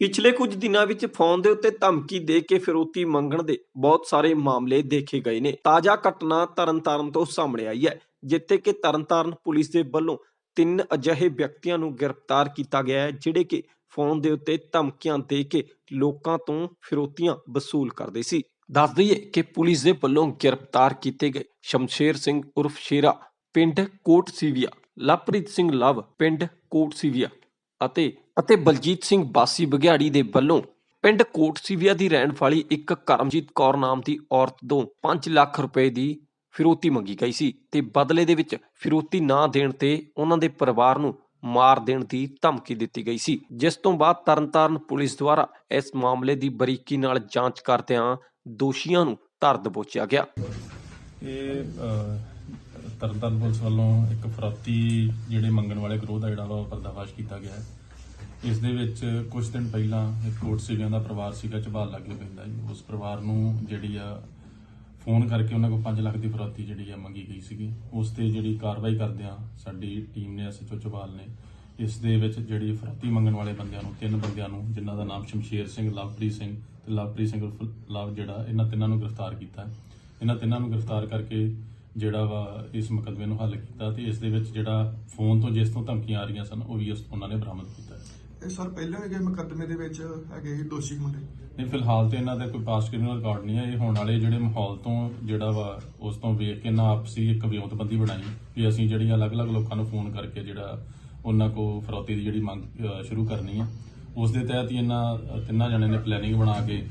ਪਿਛਲੇ ਕੁਝ ਦਿਨਾਂ ਵਿੱਚ ਫੋਨ ਦੇ ਉੱਤੇ ਧਮਕੀ ਦੇ ਕੇ ਫਿਰੋਤੀ ਮੰਗਣ ਦੇ ਬਹੁਤ ਸਾਰੇ ਮਾਮਲੇ ਦੇਖੇ ਗਏ ਨੇ। ਤਾਜ਼ਾ ਘਟਨਾ ਤਰਨਤਾਰਨ ਤੋਂ ਸਾਹਮਣੇ ਆਈ ਹੈ, ਜਿੱਥੇ ਕਿ ਤਰਨਤਾਰਨ ਪੁਲਿਸ ਦੇ ਵੱਲੋਂ ਤਿੰਨ ਅਜਿਹੇ ਵਿਅਕਤੀਆਂ ਨੂੰ ਗ੍ਰਿਫਤਾਰ ਕੀਤਾ ਗਿਆ ਹੈ, ਜਿਹੜੇ ਕਿ ਫੋਨ ਦੇ ਉੱਤੇ ਧਮਕੀਆਂ ਦੇ ਕੇ ਲੋਕਾਂ ਤੋਂ ਫਿਰੋਤੀਆਂ ਵਸੂਲ ਕਰਦੇ ਸੀ। ਦੱਸ ਦਈਏ ਕਿ ਪੁਲਿਸ ਦੇ ਵੱਲੋਂ ਗ੍ਰਿਫਤਾਰ ਕੀਤੇ ਗਏ ਸ਼ਮਸ਼ੇਰ ਸਿੰਘ ਉਰਫ ਸ਼ੇਰਾ, ਪਿੰਡ ਕੋਟ ਸੀਵੀਆ ਲਵਪ੍ਰੀਤ ਸਿੰਘ ਲਵ, ਪਿੰਡ ਕੋਟ ਸੀਵੀਆ ਅਤੇ ਅਤੇ ਬਲਜੀਤ ਸਿੰਘ ਬਾਸੀ ਬਗਿਆੜੀ ਦੇ ਵੱਲੋਂ ਪਿੰਡ ਕੋਟ ਸੀਵੀਆ ਦੀ ਰਹਿਣ ਵਾਲੀ ਇੱਕ ਕਰਮਜੀਤ ਕੌਰ ਨਾਮ ਦੀ ਔਰਤ ਤੋਂ 5 ਲੱਖ ਰੁਪਏ ਦੀ ਫਿਰੌਤੀ ਮੰਗੀ ਗਈ ਸੀ ਤੇ ਬਦਲੇ ਦੇ ਵਿੱਚ ਫਿਰੋਤੀ ਨਾ ਦੇਣ ਤੇ ਉਹਨਾਂ ਦੇ ਪਰਿਵਾਰ ਨੂੰ ਮਾਰ ਦੇਣ ਦੀ ਧਮਕੀ ਦਿੱਤੀ ਗਈ ਸੀ। ਜਿਸ ਤੋਂ ਬਾਅਦ ਤਰਨਤਾਰਨ ਪੁਲਿਸ ਦੁਆਰਾ ਇਸ ਮਾਮਲੇ ਦੀ ਬਰੀਕੀ ਨਾਲ ਜਾਂਚ ਕਰਦਿਆਂ ਦੋਸ਼ੀਆਂ ਨੂੰ ਧਰ ਦਬੋਚਿਆ ਗਿਆ। ਇਹ ਤਰਨਤਾਰਨ ਪੁਲਿਸ ਵੱਲੋਂ ਇੱਕ ਫਰਾਤੀ ਜਿਹੜੇ ਮੰਗਣ ਵਾਲੇ ਗਰੋਹ ਦਾ ਜਿਹੜਾ ਵਾ ਉਹ ਪਰਦਾਫਾਸ਼ ਕੀਤਾ ਗਿਆ ਹੈ। ਇਸ ਦੇ ਵਿੱਚ ਕੁਝ ਦਿਨ ਪਹਿਲਾਂ ਇੱਕ ਕੋਟ ਸੀਗਿਆਂ ਦਾ ਪਰਿਵਾਰ ਸੀਗਾ ਝਬਾਲ ਲੱਗੇ ਪੈਂਦਾ ਜੀ। ਉਸ ਪਰਿਵਾਰ ਨੂੰ ਜਿਹੜੀ ਆ, ਫੋਨ ਕਰਕੇ ਉਹਨਾਂ ਕੋਲ 5 ਲੱਖ ਦੀ ਫਰਾਤੀ ਜਿਹੜੀ ਆ ਮੰਗੀ ਗਈ ਸੀਗੀ। ਉਸ ਤੇ ਜਿਹੜੀ ਕਾਰਵਾਈ ਕਰਦਿਆਂ ਸਾਡੀ ਟੀਮ ਨੇ ਐਸਐਚਓ ਝਬਾਲ ਨੇ, ਇਸ ਦੇ ਵਿੱਚ ਜਿਹੜੀ ਫਰਾਤੀ ਮੰਗਣ ਵਾਲੇ ਬੰਦਿਆਂ ਨੂੰ, ਤਿੰਨ ਬੰਦਿਆਂ ਨੂੰ, ਜਿਨ੍ਹਾਂ ਦਾ ਨਾਮ ਸ਼ਮਸ਼ੇਰ ਸਿੰਘ, ਲਵਪ੍ਰੀਤ ਸਿੰਘ ਤੇ ਲਵਪ੍ਰੀਤ ਸਿੰਘ ਉਰਫ ਲਵ ਜਿਹੜਾ, ਇਹਨਾਂ ਤਿੰਨਾਂ ਨੂੰ ਗ੍ਰਿਫਤਾਰ ਕੀਤਾ। ਹੈ ਇਹਨਾਂ ਤਿੰਨਾਂ ਨੂੰ ਗ੍ਰਿਫਤਾਰ ਕਰਕੇ ਜਿਹੜਾ ਵਾ ਇਸ ਮੁਕੱਦਮੇ ਨੂੰ ਹੱਲ ਕੀਤਾ ਤੇ ਇਸ ਦੇ ਵਿੱਚ ਜਿਹੜਾ ਫੋਨ ਤੋਂ ਜਿਸ ਤੋਂ ਧਮਕੀਆਂ ਆ ਰਹੀਆਂ ਸਨ ਉਹ ਵੀ ਉਸ ਉਹਨਾਂ ਨੇ ਬਰਾਮਦ ਕੀਤਾ। ਹੈ ਇਹ ਸਰ ਪਹਿਲਾਂ ਵੀ ਗਏ ਮੁਕੱਦਮੇ ਦੇ ਵਿੱਚ ਹੈਗੇ ਸੀ ਦੋਸ਼ੀ ਮੁੰਡੇ? ਨਹੀਂ ਫਿਲਹਾਲ ਤੇ ਇਹਨਾਂ ਦਾ ਕੋਈ ਪਾਸਟ ਕ੍ਰਿਮੀਨਲ ਰਿਕਾਰਡ ਨਹੀਂ ਹੈ। ਇਹ ਹੋਣ ਵਾਲੇ ਜਿਹੜੇ ਮਾਹੌਲ ਤੋਂ ਜਿਹੜਾ ਵਾ ਉਸ ਤੋਂ ਵੇਖ ਕੇ ਨਾ ਆਪਸੀ ਇੱਕ ਵਿਉਂਤਬੰਦੀ ਬਣਾਈ ਵੀ ਅਸੀਂ ਜਿਹੜੀਆਂ ਅਲੱਗ-ਅਲੱਗ ਲੋਕਾਂ ਨੂੰ ਫੋਨ ਕਰਕੇ ਜਿਹੜਾ ਉਹਨਾਂ ਕੋ ਫਰੌਤੀ ਦੀ ਜਿਹੜੀ ਮੰਗ ਸ਼ੁਰੂ ਕਰਨੀ ਹੈ। ਉਸ ਦੇ ਤਹਿਤ ਹੀ ਇਹਨਾਂ ਤਿੰਨਾਂ ਜਣਿਆਂ ਨੇ ਪਲੈਨਿੰਗ ਬਣਾ ਕੇ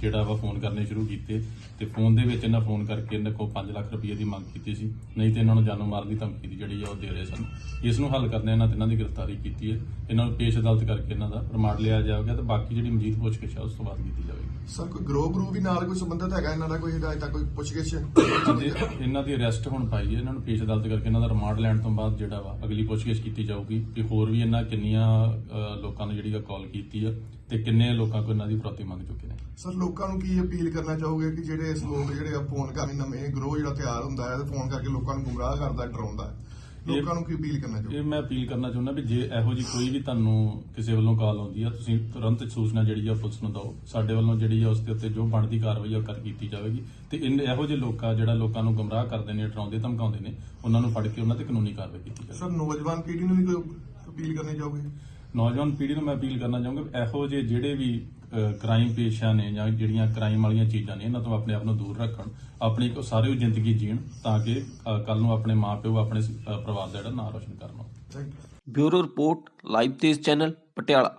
ਜਿਹੜਾ ਵਾ ਫੋਨ ਕਰਨੇ ਸ਼ੁਰੂ ਕੀਤੇ ਤੇ ਫੋਨ ਦੇ ਵਿੱਚ ਇਹਨਾਂ ਫੋਨ ਕਰਕੇ ਇਹਨਾਂ ਕੋਲ 5 ਲੱਖ ਰੁਪਏ ਦੀ ਮੰਗ ਕੀਤੀ ਸੀ। ਨਹੀਂ ਤੇ ਇਹਨਾਂ ਨੂੰ ਜਾਨੋਂ ਮਾਰਨ ਦੀ ਧਮਕੀ ਦੀ ਜਿਹੜੀ ਆ ਉਹ ਦੇ ਰਹੇ ਸਨ। ਇਸ ਨੂੰ ਹੱਲ ਕਰਨੇ ਇਹਨਾਂ ਤਿੰਨਾਂ ਦੀ ਗ੍ਰਿਫਤਾਰੀ ਕੀਤੀ ਹੈ। ਇਹਨਾਂ ਨੂੰ ਪੇਸ਼ ਅਦਾਲਤ ਕਰਕੇ ਇਹਨਾਂ ਦਾ ਰਿਮਾਂਡ ਲਿਆ ਜਾਵੇਗਾ ਤੇ ਬਾਕੀ ਜਿਹੜੀ ਮਜੀਦ ਪੁੱਛਗਿੱਛ ਹੈ ਉਸ ਤੋਂ ਬਾਅਦ ਕੀਤੀ ਜਾਵੇਗੀ। ਸਰ ਕੋਈ ਗਰੋਹ ਗਰੂ ਵੀ ਨਾਲ ਕੋਈ ਸੰਬੰਧਤ ਹੈਗਾ ਇਹਨਾਂ ਦਾ? ਕੋਈ ਹਦਾਇਤ ਤੱਕ ਕੋਈ ਪੁੱਛਗਿੱਛ? ਤੇ ਇਹਨਾਂ ਦੀ ਅਰੈਸਟ ਹੁਣ ਪਾਈ ਹੈ। ਇਹਨਾਂ ਨੂੰ ਪੇਸ਼ ਅਦਾਲਤ ਕਰਕੇ ਇਹਨਾਂ ਦਾ ਰਿਮਾਂਡ ਲੈਣ ਤੋਂ ਬਾਅਦ ਜਿਹੜਾ ਵਾ ਅਗਲੀ ਪੁੱਛਗਿੱਛ ਕੀਤੀ ਜਾਊਗੀ ਕਿ ਹੋਰ ਵੀ ਇਹਨਾਂ ਕਿੰਨੀਆਂ ਲੋਕਾਂ ਨੂੰ ਜਿਹੜੀ ਆ ਕਾਲ ਕੀਤੀ ਆ ਤੇ ਕਿੰਨੇ ਲੋਕਾਂ ਕੋਲ ਇਹਨਾਂ ਦੀ ਫਰੋਤੀ ਮੰਗ ਚੁੱਕੇ ਨੇ। ਸਰ ਲੋਕਾਂ ਨੂੰ ਕੀ ਅਪੀਲ ਕਰਨਾ ਚਾਹੋਗੇ ਕਿ ਜਿਹੜੇ ਇਸ ਲੋਕ ਜਿਹੜੇ ਆ ਫੋਨ ਕਰਨ ਨਵੇਂ ਗਰੋਹ ਜਿਹੜਾ ਤਿਆਰ ਹੁੰਦਾ ਹੈ ਤੇ ਫੋਨ ਕਰਕੇ ਲੋਕਾਂ ਨੂੰ ਗੁੰਮਰਾਹ ਕਰਦਾ ਡਰਾਉਂਦਾ ਲੋਕਾਂ ਨੂੰ ਕੀ ਅਪੀਲ ਕਰਨਾ ਚਾਹੋਗੇ? ਇਹ ਮੈਂ ਅਪੀਲ ਕਰਨਾ ਚਾਹੁੰਦਾ ਵੀ ਜੇ ਇਹੋ ਜੀ ਕੋਈ ਵੀ ਤੁਹਾਨੂੰ ਕਿਸੇ ਵੱਲੋਂ ਕਾਲ ਆਉਂਦੀ ਆ ਤੁਸੀਂ ਤੁਰੰਤ ਸੂਚਨਾ ਜਿਹੜੀ ਆ ਪੁਲਿਸ ਨੂੰ ਦਿਓ। ਸਾਡੇ ਵੱਲੋਂ ਜਿਹੜੀ ਆ ਉਸ ਦੇ ਉੱਤੇ ਜੋ ਬਣਦੀ ਕਾਰਵਾਈ ਆ ਉਹ ਕਰ ਕੀਤੀ ਜਾਵੇਗੀ। ਤੇ ਇਨ ਇਹੋ ਜਿਹੇ ਲੋਕਾਂ ਜਿਹੜਾ ਲੋਕਾਂ ਨੂੰ ਗੁੰਮਰਾਹ ਕਰਦੇ ਨੇ ਡਰਾਉਂਦੇ ਧਮਕਾਉਂਦੇ ਨੇ ਉਹਨਾਂ ਨੂੰ ਫੜ ਕੇ ਉਹਨਾਂ ਤੇ ਕਾਨੂੰਨੀ ਕਾਰਵਾਈ ਕੀਤੀ ਜਾਵੇ ਸਰ ਨੌਜਵਾਨ ਪੀੜ੍ਹੀ ਨੂੰ ਵੀ ਕੋਈ ਅਪੀਲ ਕਰਨੀ ਚਾਹੋਗੇ? ਨੌਜਵਾਨ ਪੀੜ੍ਹੀ ਨੂੰ ਮੈਂ ਅਪੀਲ ਕਰਨਾ ਚਾਹੂੰਗਾ ਇਹੋ ਜਿਹੇ ਜਿਹੜੇ ਵੀ ਕ੍ਰਾਈਮ ਪੇਸ਼ਾ ਨੇ ਜਾਂ ਜਿਹੜੀਆਂ ਕ੍ਰਾਈਮ ਵਾਲੀਆਂ ਚੀਜ਼ਾਂ ਨੇ, ਇਹਨਾਂ ਤੋਂ ਆਪਣੇ ਆਪ ਨੂੰ ਦੂਰ ਰੱਖਣ, ਆਪਣੀ ਇੱਕ ਸਾਰੀ ਜ਼ਿੰਦਗੀ ਜੀਣ ਤਾਂ ਕਿ ਕੱਲ ਨੂੰ ਆਪਣੇ ਮਾਪਿਓ, ਆਪਣੇ ਪਰਿਵਾਰ ਦਾ ਜਿਹੜਾ ਨਾਂ ਰੋਸ਼ਨ ਕਰਨ thank you bureau report, live Tez channel, Patiala.